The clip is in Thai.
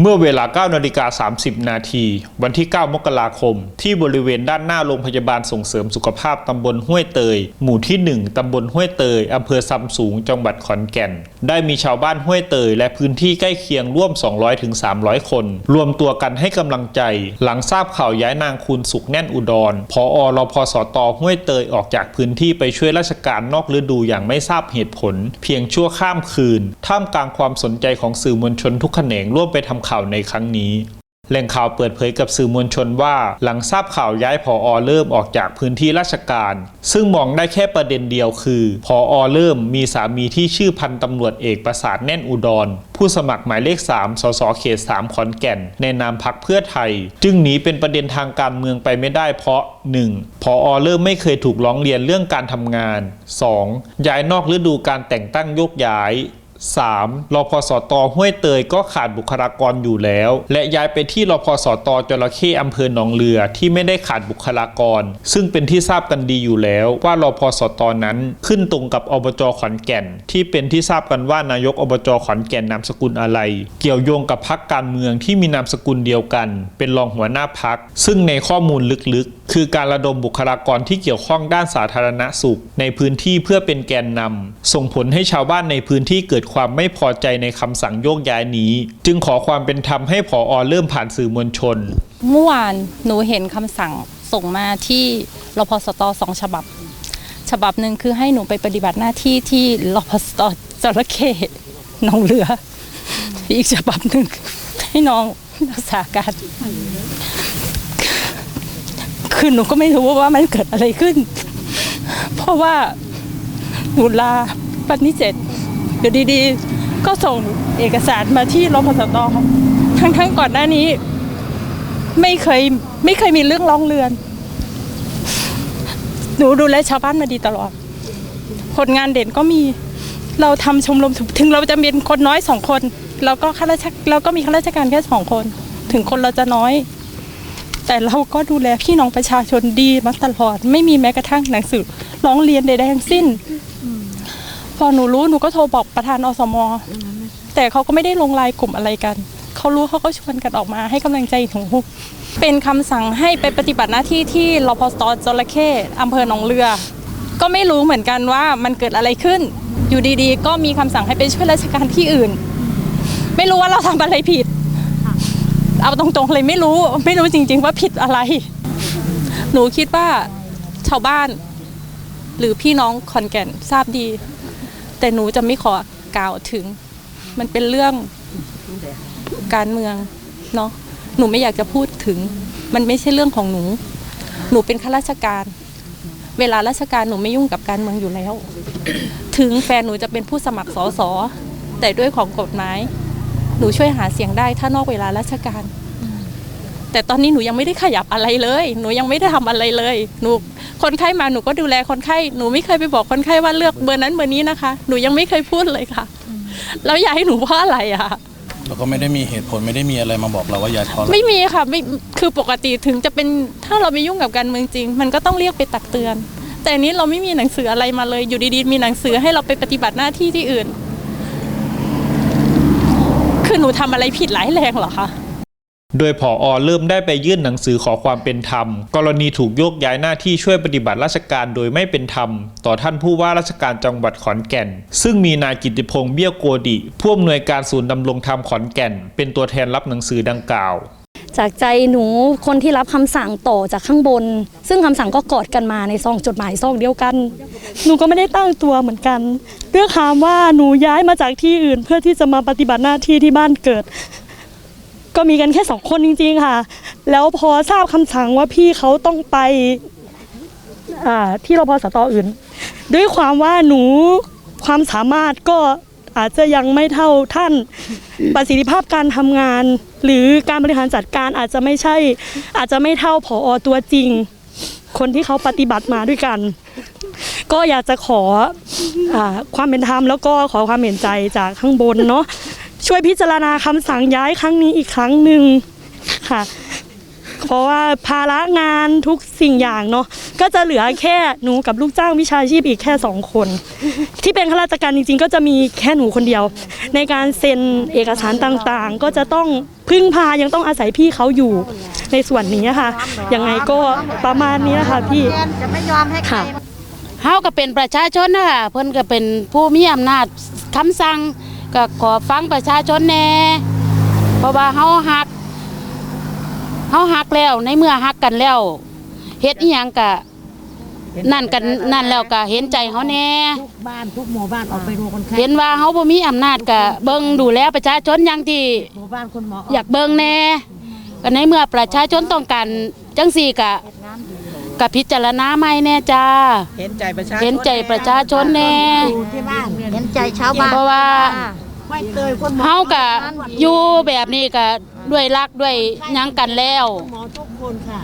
เมื่อเวลา 9 นาฬิกา 30 นาที วันที่ 9 มกราคม ที่บริเวณด้านหน้าโรงพยาบาลส่งเสริมสุขภาพตำบลห้วยเตย หมู่ที่ 1 ตำบลห้วยเตย อำเภอซำสูง จังหวัดขอนแก่น ได้มีชาวบ้านห้วยเตย และพื้นที่ใกล้เคียงร่วม 200-300 คน รวมตัวกันให้กำลังใจ หลังทราบข่าวย้ายนางคูณสุขแน่นอุดรพอรพสตห้วยเตยออกจากพื้นที่ไปช่วยราชการนอกฤดูอย่างไม่ทราบเหตุผล เพียงชั่วข้ามคืน ท่ามกลางความสนใจของสื่อมวลชนทุกแขนงร่วมไปทำข่าวในครั้งนี้แหล่งข่าวเปิดเผยกับสื่อมวลชนว่าหลังทราบข่าวย้ายผอเริ่มออกจากพื้นที่ราชการ ซึ่งมองได้แค่ประเด็นเดียวคือผอเริ่มมีสามีที่ชื่อพันตำรวจเอกประสาทแน่นอุดร ผู้สมัครหมายเลข 3 สสเขต 3 ขอนแก่น ในนามพักเพื่อไทย จึงหนีเป็นประเด็นทางการเมืองไปไม่ได้เพราะ 1. พอเริ่มไม่เคยถูกร้องเรียนเรื่องการทำงาน 2. ย้ายนอกฤดูการแต่งตั้งโยกย้าย 3. รพสตห้วยเตยก็ขาดบุคลากรอยู่แล้ว และย้ายไปที่รพสตจระเข้อำเภอหนองเรือที่ไม่ได้ขาดบุคลากร ซึ่งเป็นที่ทราบกันดีอยู่แล้วว่ารพสตนั้นขึ้นตรงกับอบจขอนแก่น ที่เป็นที่ทราบกันว่านายกอบจขอนแก่นนามสกุลอะไร เกี่ยวโยงกับพักการเมืองที่มีนามสกุลเดียวกัน เป็นรองหัวหน้าพักซึ่งในข้อมูลลึกๆ คือการระดมบุคลากรที่เกี่ยวข้องด้านสาธารณสุข ในพื้นที่เพื่อเป็นแกนนำส่งผลให้ชาวบ้านในพื้นที่เกิดความไม่พอใจในคำสั่งโยกย้ายนี้ จึงขอความเป็นธรรมให้ผอเริ่มผ่านสื่อมวลชน เมื่อวานหนูเห็นคำสั่งส่งมาที่รพสตสองฉบับ ฉบับหนึ่งคือให้หนูไปปฏิบัติหน้าที่ที่รพสตจระเข้หนองเรือ อีกฉบับหนึ่งให้น้องรักษาการคือหนูก็ไม่รู้ว่ามันเกิดอะไรขึ้น เพราะว่าหนูลาปันนี้เสร็ จเดี๋ยวดีๆ ก็ส่งเอกสารมาที่รพสตทั้งๆก่อนหน้านี้ ไม่เคยไม่เคยมีเรื่องร้องเรือน หนูดูแลชาวบ้านมาดีตลอด ผลงานเด่นก็มีเราทำชมรมถึงเราจะเป็นคนน้อยสองคนเราก็ข้าราชการเราก็มีข้าราชการแค่สองคน ถึงคนเราจะน้อย แต่เราก็ดูแลพี่น้องประชาชนดีมาตลอด ไม่มีแม้กระทั่งหนังสือร้องเรียนใดๆทั้งสิ้น พอหนูรู้หนูก็โทรบอกประธานอสมแต่เขาก็ไม่ได้ลงรายกลุ่มอะไรกันเขารู้เขาก็ชวนกันออกมาให้กำลังใจหนูเป็นคำสั่งให้ไปปฏิบัติหน้าที่ที่รพสตจระเข้อำเภอหนองเรือ ก็ไม่รู้เหมือนกันว่ามันเกิดอะไรขึ้น อยู่ดีๆ ก็มีคำสั่งให้ไปช่วยราชการที่อื่น ไม่รู้ว่าเราทำอะไรผิด เอาตรงๆเลยไม่รู้ไม่รู้จริง ๆ ว่าผิดอะไร หนูคิดว่าชาวบ้าน หรือพี่น้องขอนแก่นทราบดี แต่หนูจะไม่ขอกล่าวถึง มันเป็นเรื่องการเมืองเนาะหนูไม่อยากจะพูดถึง มันไม่ใช่เรื่องของหนู หนูเป็นข้าราชการ เวลาราชการหนูไม่ยุ่งกับการเมืองอยู่แล้ว ถึงแฟนหนูจะเป็นผู้สมัครสสแต่ด้วยของกฎหมาย หนูช่วยหาเสียงได้ถ้านอกเวลาราชการ แต่ตอนนี้หนูยังไม่ได้ขยับอะไรเลย หนูยังไม่ได้ทำอะไรเลย หนูคนไข้มาหนูก็ดูแลคนไข้หนูไม่เคยไปบอกคนไข้ว่าเลือกเบอร์นั้นเบอร์นี้นะคะ หนูยังไม่เคยพูดเลยค่ะ แล้วอยากให้หนูเพราะอะไรอะแล้วก็ไม่ได้มีเหตุผลไม่ได้มีอะไรมาบอกเราว่าย้ายเพราะอะไรไม่มีค่ะไม่คือปกติถึงจะเป็นถ้าเราไม่ยุ่งกับการเมืองจริง มันก็ต้องเรียกไปตักเตือน แต่อันนี้เราไม่มีหนังสืออะไรมาเลยอยู่ดีๆมีหนังสือให้เราไปปฏิบัติหน้าที่ที่อื่น คือหนูทำอะไรผิดหลายแรงเหรอคะ โดยผออเริ่มได้ไปยื่นหนังสือขอความเป็นธรรม กรณีถูกโยกย้ายหน้าที่ช่วยปฏิบัติราชการโดยไม่เป็นธรรม ต่อท่านผู้ว่าราชการจังหวัดขอนแก่น ซึ่งมีนายกิติพงษ์เบี้ยโกดิผู้อำนวยการศูนย์ดำรงธรรมขอนแก่น เป็นตัวแทนรับหนังสือดังกล่าว จากใจหนูคนที่รับคำสั่งต่อจากข้างบน ซึ่งคำสั่งก็กอดกันมาในซองจดหมายซองเดียวกัน หนูก็ไม่ได้ตั้งตัวเหมือนกันเพื่อถามว่าหนูย้ายมาจากที่อื่นเพื่อที่จะมาปฏิบัติหน้าที่ที่บ้านเกิด ก็มีกันแค่สองคนจริง ๆ ค่ะ แล้วพอทราบคำสั่งว่าพี่เขาต้องไปอ่าที่รพสตอื่น ด้วยความว่าหนูความสามารถก็อาจจะยังไม่เท่าท่านประสิทธิภาพการทำงาน หรือการบริหารจัดการอาจจะไม่ใช่ อาจจะไม่เท่าผอตัวจริง คนที่เขาปฏิบัติมาด้วยกัน ก็อยากจะขออาความเป็นธรรมแล้วก็ขอความเห็นใจจากข้างบนเนาะ ช่วยพิจารณาคำสั่งย้ายครั้งนี้อีกครั้งหนึ่งค่ะ เพราะว่าภาระงานทุกสิ่งอย่างเนาะก็จะเหลือแค่หนูกับลูกจ้างวิชาชีพอีกแค่สองคน ที่เป็นข้าราชการจริง ๆ ก็จะมีแค่หนูคนเดียว ในการเซ็นเอกสารต่างๆ ก็จะต้องพึ่งพายังต้องอาศัยพี่เขาอยู่ในส่วนนี้ค่ะยังไงก็ประมาณนี้ค่ะพี่จะไม่ยอมให้ใครค่ะเฮาก็เป็นประชาชนนะคะเพิ่นก็เป็นผู้มีอำนาจคำสั่ง ก็ขอฟังประชาชนแน่เพราะว่าเฮาฮักเฮาฮักแล้วในเมื่อฮักกันแล้วเฮ็ดอีหยังก็นั่นกันนั่นแล้วก็เห็นใจเฮาแน่ทุกบ้านทุกหมู่บ้านออกไปดูคนไข้เห็นว่าเฮาบ่มีอำนาจก็เบิ่งดูแลประชาชนอย่างที่หมู่บ้านคุณหมออยากเบิ่งแน่ก็ในเมื่อประชาชนต้องการจังซี่ก็ก็พิจารณาใหม่แน่จ้า เห็นใจประชาชนเห็นใจประชาชนแน่อยู่ที่บ้านเห็นใจชาวบ้านเพราะว่า ไม่เคยคุณหมอเฮากะอยู่แบบนี้กะด้วยรักด้วยหยังกันแล้ว หมอทุกคนค่ะ